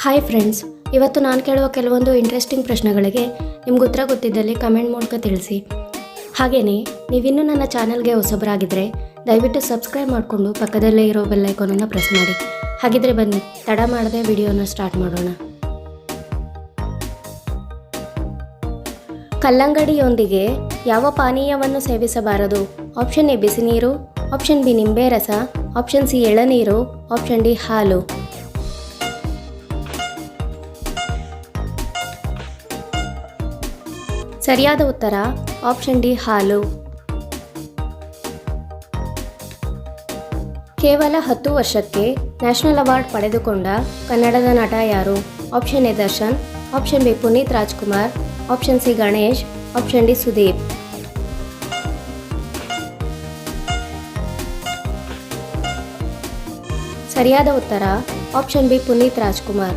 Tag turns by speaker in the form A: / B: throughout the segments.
A: Hi friends ಇವತ್ತು ನಾನು ಕೇಳುವ ಕೆಲವೊಂದು ಇಂಟ್ರೆಸ್ಟಿಂಗ್ ಪ್ರಶ್ನೆಗಳಿಗೆ ನಿಮ್ಗೆ ಉತ್ತರ ಗೊತ್ತಿದ್ದಲ್ಲಿ ಕಮೆಂಟ್ ಮೂಲಕ ತಿಳಿಸಿ. ಹಾಗೆಯೇ ನೀವಿನ್ನೂ ನನ್ನ ಚಾನಲ್ಗೆ ಹೊಸಬರಾಗಿದ್ದರೆ ದಯವಿಟ್ಟು ಸಬ್ಸ್ಕ್ರೈಬ್ ಮಾಡಿಕೊಂಡು ಪಕ್ಕದಲ್ಲೇ ಇರೋ ಬೆಲ್ ಐಕಾನನ್ನು ಪ್ರೆಸ್ ಮಾಡಿ. ಹಾಗಿದ್ರೆ ಬನ್ನಿ, ತಡ ಮಾಡದೆ ವಿಡಿಯೋನ ಸ್ಟಾರ್ಟ್ ಮಾಡೋಣ. ಕಲ್ಲಂಗಡಿಯೊಂದಿಗೆ ಯಾವ ಪಾನೀಯವನ್ನು ಸೇವಿಸಬಾರದು? ಆಪ್ಷನ್ ಎ ಬಿಸಿ ನೀರು ಆಪ್ಷನ್ ಬಿ ನಿಂಬೆ ರಸ ಆಪ್ಷನ್ ಸಿ ಎಳನೀರು ಆಪ್ಷನ್ ಡಿ ಹಾಲು. ಸರಿಯಾದ ಉತ್ತರ ಆಪ್ಷನ್ ಡಿ ಹಾಲು. ಕೇವಲ ಹತ್ತು ವರ್ಷಕ್ಕೆ ನ್ಯಾಷನಲ್ ಅವಾರ್ಡ್ ಪಡೆದುಕೊಂಡ ಕನ್ನಡದ ನಟ ಯಾರು? Option A Darshan option B Puneeth Rajkumar option C Ganesh option D Sudeep. ಸರಿಯಾದ ಉತ್ತರ ಆಪ್ಷನ್ ಬಿ ಪುನೀತ್ ರಾಜ್ಕುಮಾರ್.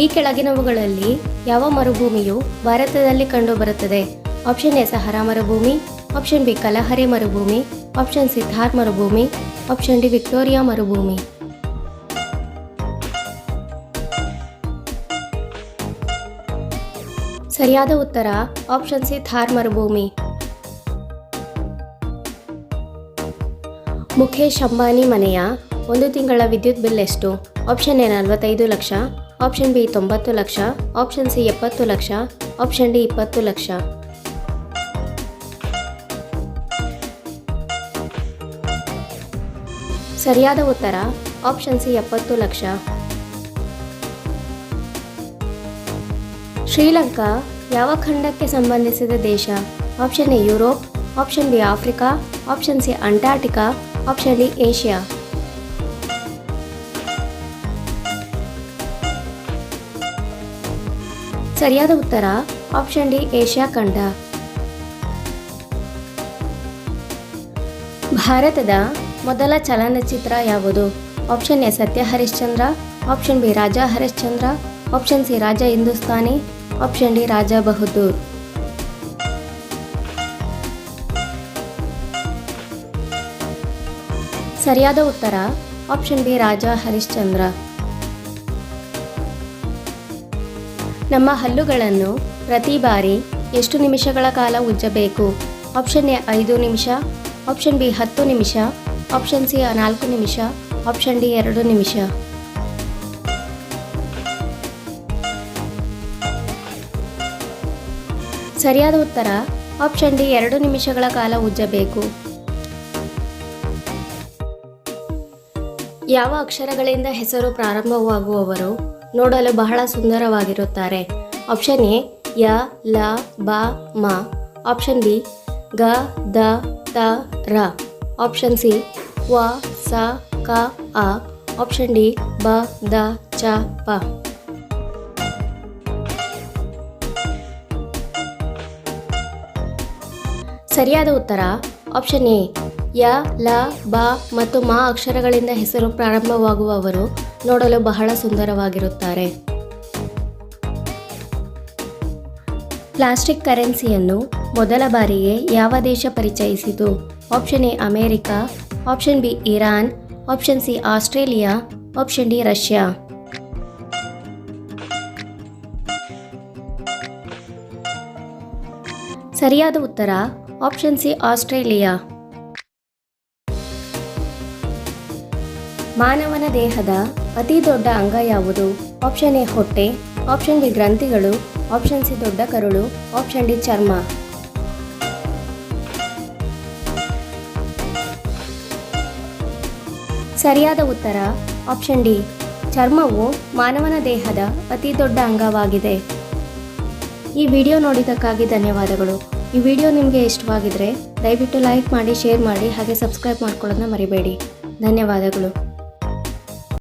A: ಈ ಕೆಳಗಿನವುಗಳಲ್ಲಿ ಯಾವ ಮರುಭೂಮಿಯು ಭಾರತದಲ್ಲಿ ಕಂಡುಬರುತ್ತದೆ? ಆಪ್ಷನ್ ಎ ಸಹರಾ ಮರುಭೂಮಿ. ಆಪ್ಷನ್ ಬಿ ಕಲಹರಿ ಮರುಭೂಮಿ. ಆಪ್ಷನ್ ಸಿ ಥಾರ್ ಮರುಭೂಮಿ. ಆಪ್ಷನ್ ಡಿ ವಿಕ್ಟೋರಿಯಾ ಮರುಭೂಮಿ. ಸರಿಯಾದ ಉತ್ತರ ಆಪ್ಷನ್ ಸಿ ಥಾರ್ ಮರುಭೂಮಿ. ಮುಖೇಶ್ ಅಂಬಾನಿ ಮನೆಯ ಒಂದು ತಿಂಗಳ ವಿದ್ಯುತ್ ಬಿಲ್ ಎಷ್ಟು? ಆಪ್ಷನ್ ಎ ನಲವತ್ತೈದು ಲಕ್ಷ. ಆಪ್ಷನ್ ಬಿ ತೊಂಬತ್ತು ಲಕ್ಷ. ಆಪ್ಷನ್ ಸಿ ಎಪ್ಪತ್ತು ಲಕ್ಷ. ಆಪ್ಷನ್ ಡಿ ಇಪ್ಪತ್ತು ಲಕ್ಷ. ಸರಿಯಾದ ಉತ್ತರ. ಆಪ್ಷನ್ ಸಿ ಎಪ್ಪತ್ತು ಲಕ್ಷ. ಶ್ರೀಲಂಕಾ, ಯಾವ ಖಂಡಕ್ಕೆ ಸಂಬಂಧಿಸಿದ ದೇಶ? Option A Europe. Option B Africa. Option C Antarctica. Option D Asia. ಸರಿಯಾದ ಉತ್ತರ ಆಪ್ಷನ್ ಡಿ, ಏಷ್ಯಾ ಖಂಡ. ಭಾರತದ ಮೊದಲ ಚಲನಚಿತ್ರ ಯಾವುದು? Option A, Satya Harishchandra option B, Raja Harishchandra option C, Raja Hindustani option D, Raja Bahaddur. ಸರಿಯಾದ ಉತ್ತರ option B, Raja Harishchandra ನಮ್ಮ ಹಲ್ಲುಗಳನ್ನು ಪ್ರತಿ ಬಾರಿ ಎಷ್ಟು ನಿಮಿಷಗಳ ಕಾಲ ಉಜ್ಜಬೇಕು? ಆಪ್ಷನ್ ಎ ಐದು ನಿಮಿಷ, ಆಪ್ಷನ್ ಬಿ ಹತ್ತು ನಿಮಿಷ, ಆಪ್ಷನ್ ಸಿ ನಾಲ್ಕು ನಿಮಿಷ, ಆಪ್ಷನ್ ಡಿ ಎರಡು ನಿಮಿಷ. ಸರಿಯಾದ ಉತ್ತರ, ಆಪ್ಷನ್ ಡಿ ಎರಡು ನಿಮಿಷಗಳ ಕಾಲ ಉಜ್ಜಬೇಕು. ಯಾವ ಅಕ್ಷರಗಳಿಂದ ಹೆಸರು ಪ್ರಾರಂಭವಾಗುವವರು? ನೋಡಲು ಬಹಳ ಸುಂದರವಾಗಿರುತ್ತಾರೆ. ಆಪ್ಷನ್ ಎ ಯ, ಲ, ಬ, ಮ. ಆಪ್ಷನ್ ಬಿ ಗ, ದ, ತ, ರ. ಆಪ್ಷನ್ ಸಿ ವ, ಸ, ಕ, ಅ. ಆಪ್ಷನ್ ಡಿ ಬ, ದ, ಚ, ಪ. ಸರಿಯಾದ ಉತ್ತರ ಆಪ್ಷನ್ ಎ ಯ, ಲ, ಬ ಮತ್ತು ಮ ಅಕ್ಷರಗಳಿಂದ ಹೆಸರು ಪ್ರಾರಂಭವಾಗುವವರು ನೋಡಲು ಬಹಳ ಸುಂದರವಾಗಿರುತ್ತಾರೆ. ಪ್ಲಾಸ್ಟಿಕ್ ಕರೆನ್ಸಿಯನ್ನು ಮೊದಲ ಬಾರಿಗೆ ಯಾವ ದೇಶ ಪರಿಚಯಿಸಿತು? Option A America, option B Iran, option C Australia, option D Russia. ಸರಿಯಾದ ಉತ್ತರ ಆಪ್ಷನ್ ಸಿ ಆಸ್ಟ್ರೇಲಿಯಾ. ಮಾನವನ ದೇಹದ ಅತಿ ದೊಡ್ಡ ಅಂಗ ಯಾವುದು? ಆಪ್ಷನ್ ಎ ಹೊಟ್ಟೆ, ಆಪ್ಷನ್ ಬಿ ಗ್ರಂಥಿಗಳು, ಆಪ್ಷನ್ ಸಿ ದೊಡ್ಡ ಕರುಳು, ಆಪ್ಷನ್ ಡಿ ಚರ್ಮ. ಸರಿಯಾದ ಉತ್ತರ, ಆಪ್ಷನ್ ಡಿ. ಚರ್ಮವು ಮಾನವನ ದೇಹದ ಅತಿ ದೊಡ್ಡ ಅಂಗವಾಗಿದೆ. ಈ ವಿಡಿಯೋ ನೋಡಿದ್ದಕ್ಕಾಗಿ ಧನ್ಯವಾದಗಳು. ಈ ವಿಡಿಯೋ ನಿಮಗೆ ಇಷ್ಟವಾಗಿದ್ರೆ ದಯವಿಟ್ಟು ಲೈಕ್ ಮಾಡಿ, ಶೇರ್ ಮಾಡಿ, ಹಾಗೆ ಸಬ್ಸ್ಕ್ರೈಬ್ ಮಾಡ್ಕೊಳ್ಳೋದನ್ನ ಮರಿಬೇಡಿ. ಧನ್ಯವಾದಗಳು.